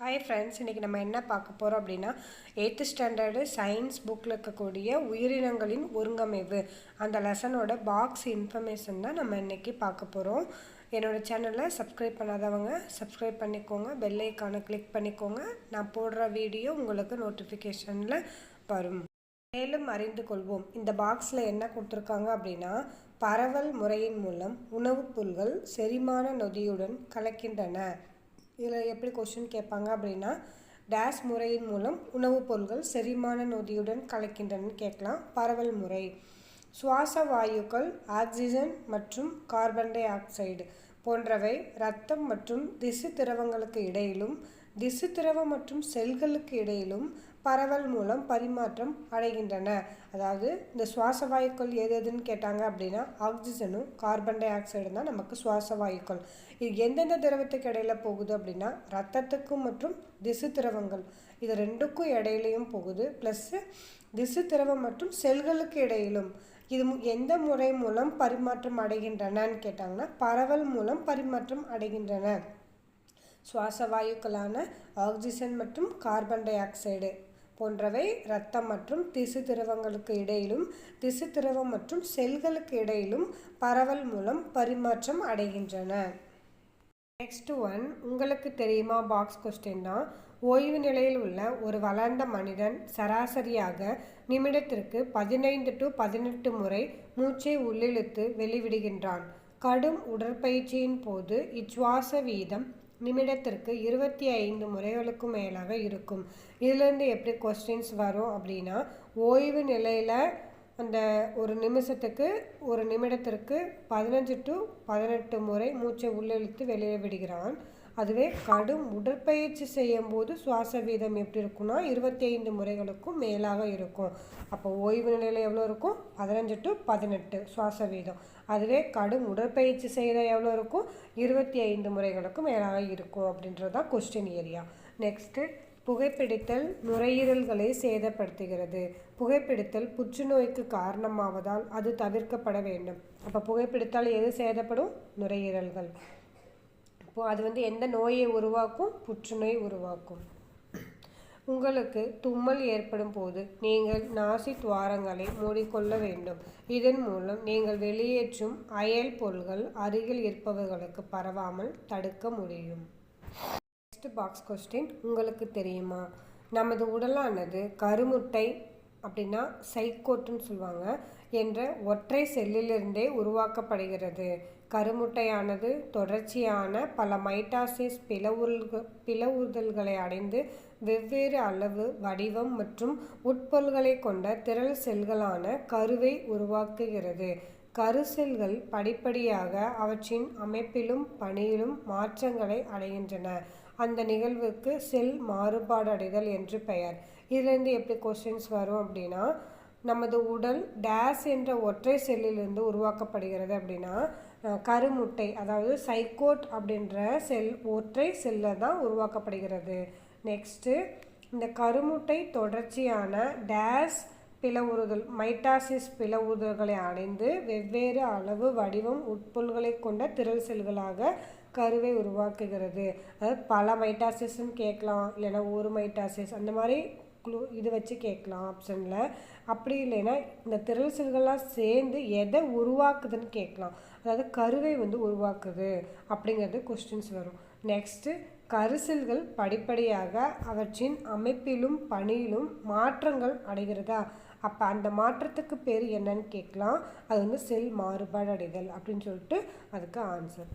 Hi friends இன்றைக்கி நம்ம என்ன பார்க்க போகிறோம் அப்படின்னா எயித்து ஸ்டாண்டர்டு சயின்ஸ் புக்கில் இருக்கக்கூடிய உயிரினங்களின் ஒருங்கமைவு. அந்த லெசனோட பாக்ஸ் இன்ஃபர்மேஷன் தான் நம்ம இன்றைக்கி பார்க்க போகிறோம் என்னோடய சேனலை சப்ஸ்கிரைப் பண்ணாதவங்க சப்ஸ்கிரைப் பண்ணிக்கோங்க. பெல் ஐக்கானை கிளிக் பண்ணிக்கோங்க. நான் போடுற வீடியோ உங்களுக்கு நோட்டிஃபிகேஷனில் வரும். மேலும் அறிந்து கொள்வோம். இந்த பாக்ஸில் என்ன கொடுத்துருக்காங்க அப்படின்னா பரவல் முறையின் மூலம் உணவுப் புல்கள் செரிமான நொதியுடன் கலக்கின்றன. இதில் எப்படி கொஷின் கேட்பாங்க அப்படின்னா டேஷ் முறையின் மூலம் உணவுப் பொருட்கள் செரிமான நொதியுடன் கலக்கின்றன கேட்கலாம். பரவல் முறை. சுவாச வாயுக்கள் ஆக்சிஜன் மற்றும் கார்பன் டை ஆக்சைடு போன்றவை இரத்தம் மற்றும் திசு திரவங்களுக்கு இடையிலும் திசு திரவம் மற்றும் செல்களுக்கு இடையிலும் பரவல் மூலம் பரிமாற்றம் அடைகின்றன. அதாவது இந்த சுவாச வாயுக்கள் எது எதுன்னு கேட்டாங்க அப்படின்னா ஆக்சிஜனும் கார்பன் டை ஆக்சைடும் தான் நமக்கு சுவாச வாயுக்கள் இது எந்தெந்த திரவத்துக்கு இடையில போகுது அப்படின்னா ரத்தத்துக்கும் மற்றும் திசு திரவங்கள். இது ரெண்டுக்கும் இடையிலையும் போகுது ப்ளஸ்ஸு திசு திரவம் மற்றும் செல்களுக்கு இடையிலும். இது எந்த முறை மூலம் பரிமாற்றம் அடைகின்றனன்னு கேட்டாங்கன்னா பரவல் மூலம் பரிமாற்றம் அடைகின்றன. சுவாச வாயுக்களான ஆக்சிஜன் மற்றும் கார்பன் டை ஆக்சைடு போன்றவை இரத்தம் மற்றும் திசு திரவங்களுக்கு இடையிலும் திசு திரவம் மற்றும் செல்களுக்கு இடையிலும் பரவல் மூலம் பரிமாற்றம் அடைகின்றன. நெக்ஸ்ட் ஒன் உங்களுக்கு தெரியுமா பாக்ஸ் கொஸ்டின் தான் ஓய்வு நிலையில் உள்ள ஒரு வளர்ந்த மனிதன் சராசரியாக நிமிடத்திற்கு பதினைந்து டு பதினெட்டு முறை மூச்சை உள்ளிழுத்து வெளிவிடுகின்றான். கடும் உடற்பயிற்சியின் போது இச்சுவாச வீதம் நிமிடத்திற்கு இருபத்தி ஐந்து முறைகளுக்கும் மேலாக இருக்கும். இதுலேருந்து எப்படி கொஸ்டின்ஸ் வரும் அப்படின்னா ஓய்வு நிலையில் அந்த ஒரு நிமிஷத்துக்கு ஒரு நிமிடத்திற்கு பதினஞ்சு டு பதினெட்டு முறை மூச்சை உள்ளிழுத்து வெளியே விடுகிறான். அதுவே கடும் உடற்பயிற்சி செய்யும் போது சுவாச வீதம் எப்படி இருக்குன்னா இருபத்தி ஐந்து முறைகளுக்கும் மேலாக இருக்கும். அப்போ ஓய்வு நிலையில் எவ்வளோ இருக்கும்? பதினஞ்சு டு பதினெட்டு சுவாச வீதம். அதுவே கடும் உடற்பயிற்சி செய்தால் எவ்வளோ இருக்கும்? இருபத்தி ஐந்து முறைகளுக்கும் மேலாக இருக்கும் அப்படின்றது தான் கொஸ்டின் ஏரியா நெக்ஸ்ட்டு புகைப்பிடித்தல் நுரையீரல்களை சேதப்படுத்துகிறது. புகைப்பிடித்தல் புற்றுநோய்க்கு காரணமாவதால் அது தவிர்க்கப்பட வேண்டும். அப்போ புகைப்பிடித்தால் எது சேதப்படும்? நுரையீரல்கள். இப்போது அது வந்து எந்த நோயை உருவாக்கும்? புற்றுநோய் உருவாக்கும். உங்களுக்கு தும்மல் ஏற்படும் போது நீங்கள் நாசி துவாரங்களை மூடிக்கொள்ள வேண்டும். இதன் மூலம் நீங்கள் வெளியேற்றும் அயல் பொருள்கள் அருகில் இருப்பவர்களுக்கு பரவாமல் தடுக்க முடியும். நெக்ஸ்ட் பாக்ஸ் கொஸ்டின் உங்களுக்கு தெரியுமா? நமது உடலானது கருமுட்டை அப்படின்னா சைக்கோட்டுன்னு சொல்லுவாங்க என்ற ஒற்றை செல்லிலிருந்தே உருவாக்கப்படுகிறது. கருமுட்டையானது தொடர்ச்சியான பல மைட்டாசிஸ் பிளவுறுகள் பிளவுறுதல்களை அடைந்து வெவ்வேறு அளவு வடிவம் மற்றும் உட்பொருள்களை கொண்ட திரள் செல்களான கருவை உருவாக்குகிறது. கரு செல்கள் படிப்படியாக அவற்றின் அமைப்பிலும் பணியிலும் மாற்றங்களை அடைகின்றன. அந்த நிகழ்வுக்கு செல் மாறுபாடு அடைதல் என்று பெயர். இதுலேருந்து எப்படி கொஸ்டின்ஸ் வரும் அப்படின்னா நமது உடல் டேஸ் என்ற ஒற்றை செல்லிலிருந்து உருவாக்கப்படுகிறது அப்படின்னா கருமுட்டை அதாவது சைக்கோட் அப்படின்ற செல் ஒற்றை செல்லில் தான் உருவாக்கப்படுகிறது. நெக்ஸ்ட்டு இந்த கருமுட்டை தொடர்ச்சியான டேஸ் பிளவுறுதல். மைட்டாசிஸ் பிளவுறுதல்களை அடைந்து வெவ்வேறு அளவு வடிவம் உட்பொருள்களை கொண்ட திரள் செல்களாக கருவை உருவாக்குகிறது. அதாவது பல மைட்டாசிஸ்ன்னு கேட்கலாம். இல்லைன்னா ஒரு மைட்டாசிஸ் அந்த மாதிரி க்ளூ இது வச்சு கேட்கலாம் ஆப்ஷனில் அப்படி இல்லைன்னா இந்த திரள் செல்கள்லாம் சேர்ந்து எதை உருவாக்குதுன்னு கேட்கலாம். அதாவது கருவை வந்து உருவாக்குது அப்படிங்கிறது கொஸ்டின்ஸ் வரும். நெக்ஸ்ட்டு கரிசல்கள் படிப்படியாக அவற்றின் அமைப்பிலும் பணியிலும் மாற்றங்கள் அடைகிறதா? அப்போ அந்த மாற்றத்துக்கு பேர் என்னன்னு கேட்கலாம். அது வந்து செல் மாறுபாடு அடைதல் அப்படின்னு சொல்லிட்டு அதுக்கு ஆன்சர்